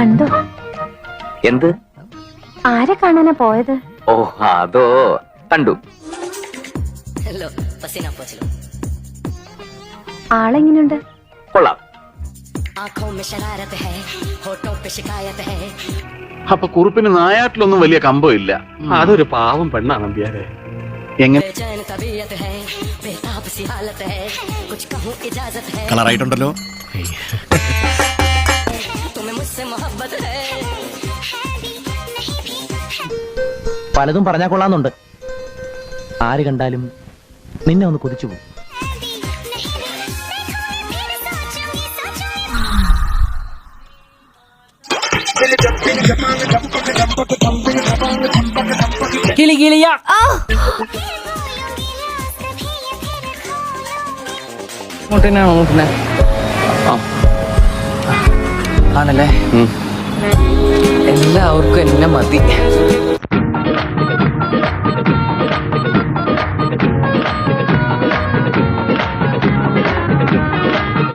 കണ്ടോ? എന്ത്? ആരെ കാണാനാ പോയത്? ഓ അതോ കണ്ടു. ആളെങ്ങനെയുണ്ട് കൊള്ളാം. അപ്പൊ കുറുപ്പിന് നായാട്ടിലൊന്നും വലിയ കമ്പം ഇല്ല. അതൊരു പാവം പെണ്ണാണ് നമ്പ്യാരെ എങ്ങനെ? കളറായിട്ടുണ്ടല്ലോ तुम्हें मुझसे मोहब्बत है പലതും പറഞ്ഞാ കൊള്ളാന്നുണ്ട് ആര് കണ്ടാലും നിന്നെ ഒന്ന് കൊതിച്ചു പോകും കിളി കിളിയ മുട്ടിനാണോ മുട്ടിനെ ആണല്ലേ എല്ലാവർക്കും എന്നെ മതി.